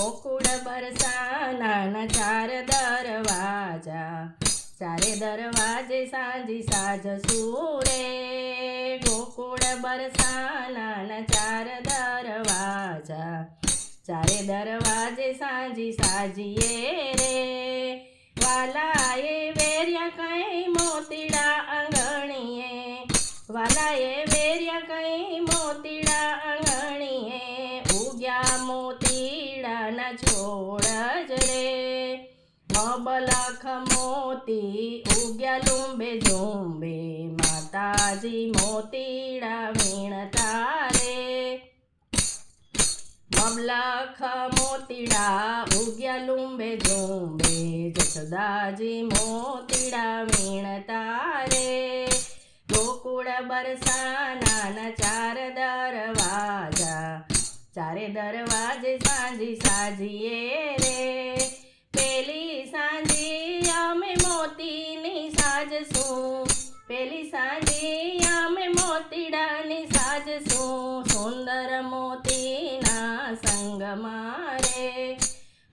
ગોકુળ બરસાના ચાર દરવાજા. ચારે દરવાજે સાંજી સાજ સૂરે. ગોકુળ બરસાના ચાર દરવાજા. ચારે દરવાજે સાંજી સાજીએ રે. વાલાએ મોતી ઉગ્યા લુંબે ઝુંબે, માતાજી મોતીડા વીણતા રે મબલખ મોતીડા, ઉગ્યા લુંબે ઝુંબે, જસદાજી મોતીડા વીણતા રે ગોકુળ બરસાના ચાર દરવાજા, ચારે દરવાજે સાંજી સાજીએ રે. પેલી સાંજી મોતીની સાજશું પેલી સાંજે અમે મોતીડાની સાજશું સુંદર મોતીના સંગ મારે.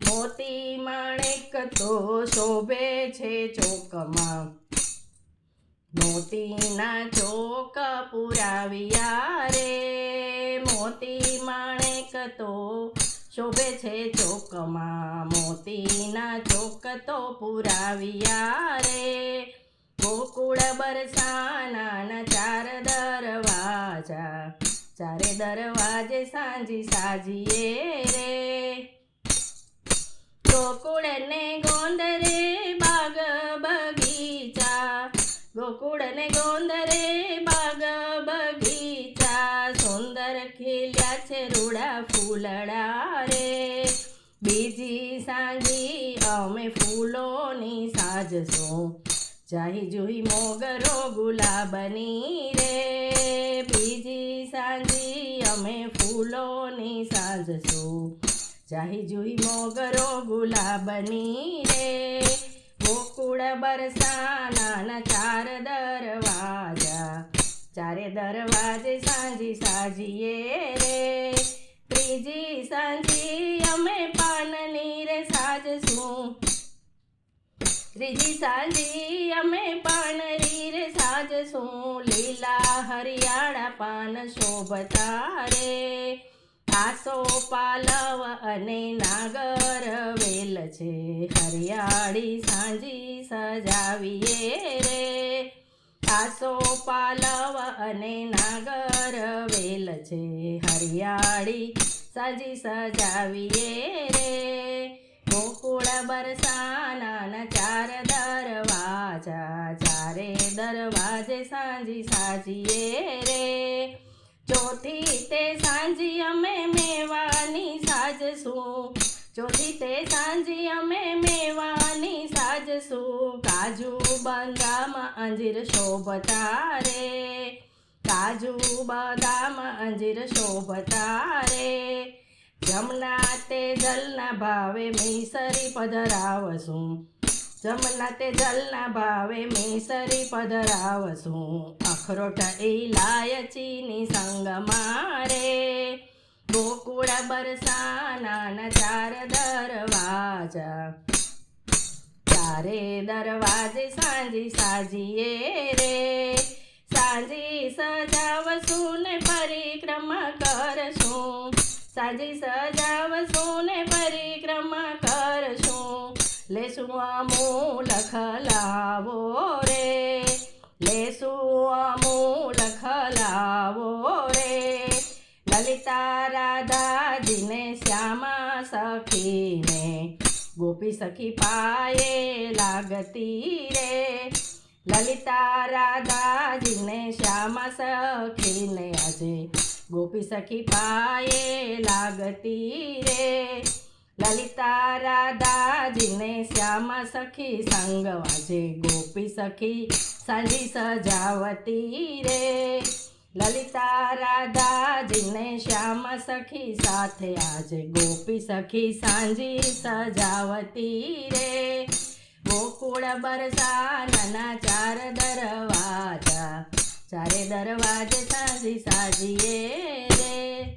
મોતી માણેક તો શોભે છે ચોકમાં. મોતીના ચોક પુરાવ્યા રે મોતી માણેક તો શોભે છે ચોકમાં મોતીના ચોક તો પુરાવ્યા રે. ગોકુળ બરસાના ચાર દરવાજા, ચારે દરવાજે સાંજી સાજીએ રે. ગોકુળ ને ગોંદરે બાગ બગીચા ગોકુળ ને ગોંદરે બાગ બગીચા, સુંદર ખીલ્યા છે રૂડા ફૂલડા અમે ફૂલોની સાજશું જાહી જુહી મોગરો ગુલાબની રે. બીજી સાંજી અમે ફૂલોની સાજશું જાહી જુહી મોગરો ગુલાબની રે. ગોકુળ બરસાના ચાર દરવાજા. ચારે દરવાજે સાંજી સાજીએ રે. ત્રીજી સાંજી ત્રીજી સાંજી અમે પાન રે સાજશું લીલા હરિયાળા પાન શોભતા રે. આસો પાલવ અને નાગર વેલ છે. હરિયાળી સાંજી સજાવીએ રે. આસો પાલવ અને નાગર વેલ છે. હરિયાળી સાંજી સજાવીએ રે. ગોકુળ બરસાના ચાર દરવાજા, ચારે દરવાજે સાંજી સાજીએ રે. ચોથી તે સાંજી અમે મેવાની સાજશું ચોથી તે સાંજી અમે મેવાની સાજશું કાજુ બદામ, અંજીર શોભતા રે. કાજુ બદામ, અંજીર શોભતા રે. જમના તે જલના ભાવે મૈસરી પધરાવશું. જમના તે જલના ભાવે મૈસરી પધરાવશું. અખરોટ ઇલાયચીની સંગ મારે. ગોકુળ બરસાના ચાર દરવાજા. ચારે દરવાજે સાંજી સાજીએ રે. સાંજી સજાવશું ને સાંજી સજાવશું ને પરિક્રમા કરશું. લેશું અમૂલ લાવો રે. લેશું અમૂલ ખલાવો રે. લલિતા રાધાજીને શ્યામા સખીને, ગોપી સખી પાયે લાગતી રે. લલિતા રાધાજીને, શ્યામા સખીને આજે ગોપી સખી પાયે લાગતી રે. લલિતા રાધાજીને શ્યામ સખી સંગ વાજે ગોપી સખી સાંજી સજાવતી રે. લલિતા રાધાજીને શ્યામ સખી સાથે આજે ગોપી સખી સાંજી સજાવતી રે. ગોકુળ બરસાના ચાર દરવાજા ચારે દરવાજે સાજી સાજીએ રે.